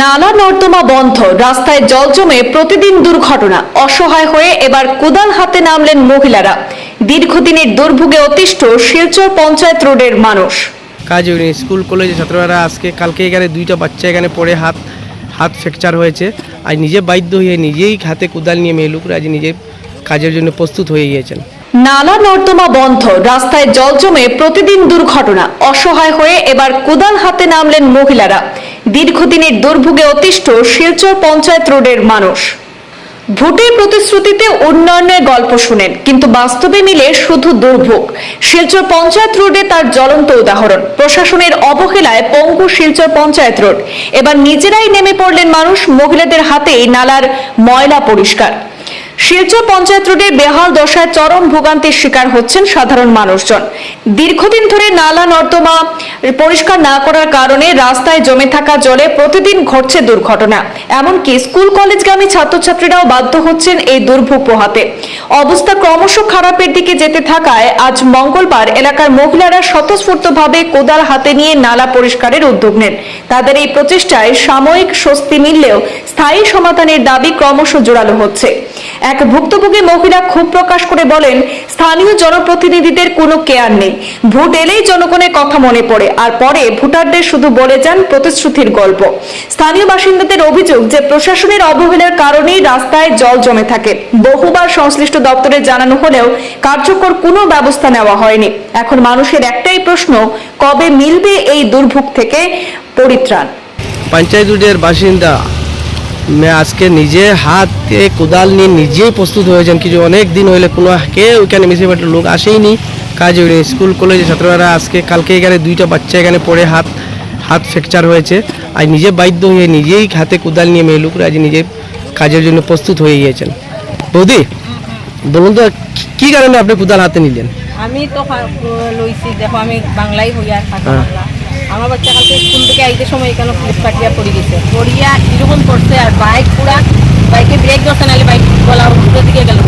নালা নর্দমা বন্ধ রাস্তায় জল জমে প্রতিদিন দুর্ঘটনা অসহায় হয়ে এবার কোদাল হাতে নামলেন মহিলারা। দীর্ঘদিনের দুর্ভোগে অতিষ্ঠ শিলচর পঞ্চায়েত রোডের মানুষ। কাজ স্কুল কলেজে ছাত্ররা আজকে কালকে এখানে দুইটা বাচ্চা এখানে পড়ে হাত হাত ফ্র্যাকচার হয়েছে। আর নিজে বাধ্য হয়ে নিজেই হাতে কোদাল নিয়ে মেয়ে লোকরা আজ নিজে কাজের জন্য প্রস্তুত হয়ে গিয়েছেন। নালা নর্দমা বন্ধ রাস্তায় জল জমে প্রতিদিন দুর্ঘটনা অসহায় হয়ে এবার কোদাল হাতে নামলেন মহিলারা। দীর্ঘদিনের দুর্ভোগে অতিষ্ঠ শিলচর পঞ্চায়েত রোডের মানুষ। ভোটের প্রতিশ্রুতিতে উন্নয়নের গল্প শুনেন, কিন্তু বাস্তবে মিলে শুধু দুর্ভোগ। শিলচর পঞ্চায়েত রোডে তার জ্বলন্ত উদাহরণ, প্রশাসনের অবহেলায় পঙ্গু শিলচর পঞ্চায়েত রোড। এবার নিজেরাই নেমে পড়লেন মানুষ, মহিলাদের হাতেই নালার ময়লা পরিষ্কার। শিলচর পঞ্চায়েত রোডে বেহাল দশায় চরম ভোগান্তির শিকার হচ্ছেন সাধারণ মানুষজন। দীর্ঘদিন ধরে নালা নর্দমা পরিষ্কার না করার কারণে রাস্তায় জমে থাকা জলে প্রতিদিন ঘটছে দুর্ঘটনা। এমনকি স্কুল, কলেজগামী ছাত্রছাত্রীরাও বাধ্য হচ্ছেন এই দুর্ভোগ পোহাতে। অবস্থা ক্রমশ খারাপের দিকে যেতে থাকায় আজ মঙ্গলবার এলাকার মহিলারা স্বতঃস্ফূর্তভাবে কোদাল হাতে নিয়ে নালা পরিষ্কারের উদ্যোগ নেন। তাদের এই প্রচেষ্টায় সাময়িক স্বস্তি মিললেও স্থায়ী সমাধানের দাবি ক্রমশ জোরালো হচ্ছে। এক ভুক্তভোগী মহিলা ক্ষোভ প্রকাশ করে বলেন, স্থানীয় জনপ্রতিনিধিদের কোনো কেয়ার নেই। ভোট এলেই জনগণের কথা মনে পড়ে, আর পরে ভোটারদের শুধু বলে যান প্রতিশ্রুতির গল্প। স্থানীয় বাসিন্দাদের অভিযোগ যে, প্রশাসনের অবহেলার কারণেই রাস্তায় জল জমে থাকে। বহুবার সংশ্লিষ্ট দপ্তরে জানানো হলেও কার্যকর কোনো ব্যবস্থা নেওয়া হয়নি। এখন মানুষের একটাই প্রশ্ন, কবে মিলবে এই দুর্ভোগ থেকে পরিত্রাণ? পঞ্চায়েত বাসিন্দা আজকে নিজে হাতে কোদাল নিয়ে নিজেই প্রস্তুত হয়েছেন কিছু অনেক দিন হইলে কোনো কেউ এখানে মিউনিসিপ্যালিটির লোক আসেইনি কাজ হয়নি স্কুল কলেজে ছাত্ররা আজকে কালকে এখানে দুইটা বাচ্চা এখানে পড়ে হাত হাত ফ্র্যাকচার হয়েছে আর নিজে বাধ্য হয়ে নিজেই হাতে কোদাল নিয়ে মেয়ে লোকরা আজ নিজে কাজের জন্য প্রস্তুত হয়ে গিয়েছেন বৌদি বলুন তো কি- কারণে আপনি কোদাল হাতে নিলেন আমি তো লইছি দেখো আমি বাংলাই হই আর খাতা হ্যাঁ। বাংলা আমার বাচ্চা কালকে স্কুল থেকে আইতে সময় এখানে পুলিশ কাটিয়া পড়ে গেছে। পড়িয়া এরকম করছে আর বাইক পুরা বাইকে ব্রেক ধরছে, নাহলে বাইক গলা দিকে গেল।